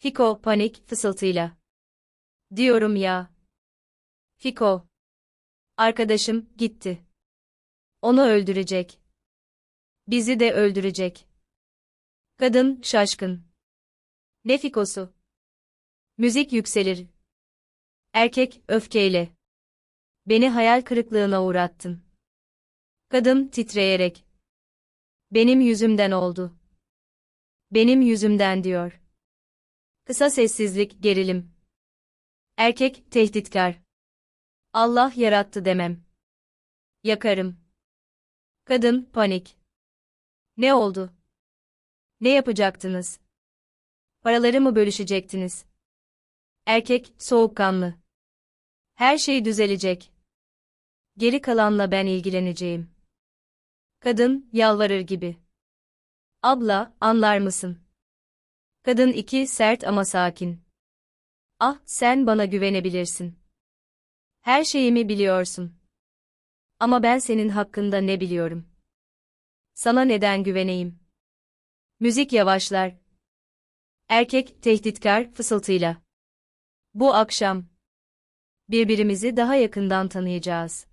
Fiko panik fısıltıyla. Diyorum ya. Fiko. Arkadaşım gitti. Onu öldürecek. Bizi de öldürecek. Kadın şaşkın. Ne fikosu? Müzik yükselir. Erkek öfkeyle. Beni hayal kırıklığına uğrattın. Kadın titreyerek. Benim yüzümden oldu. Benim yüzümden diyor. Kısa sessizlik, gerilim. Erkek tehditkar. Allah yarattı demem. Yakarım. Kadın panik. Ne oldu? Ne yapacaktınız? Paraları mı bölüşecektiniz? Erkek soğukkanlı. Her şey düzelecek. Geri kalanla ben ilgileneceğim. Kadın yalvarır gibi. Abla, anlar mısın? Kadın iki sert ama sakin. Ah, sen bana güvenebilirsin. Her şeyimi biliyorsun. Ama ben senin hakkında ne biliyorum? Sana neden güveneyim? Müzik yavaşlar. Erkek tehditkar fısıltıyla. Bu akşam birbirimizi daha yakından tanıyacağız.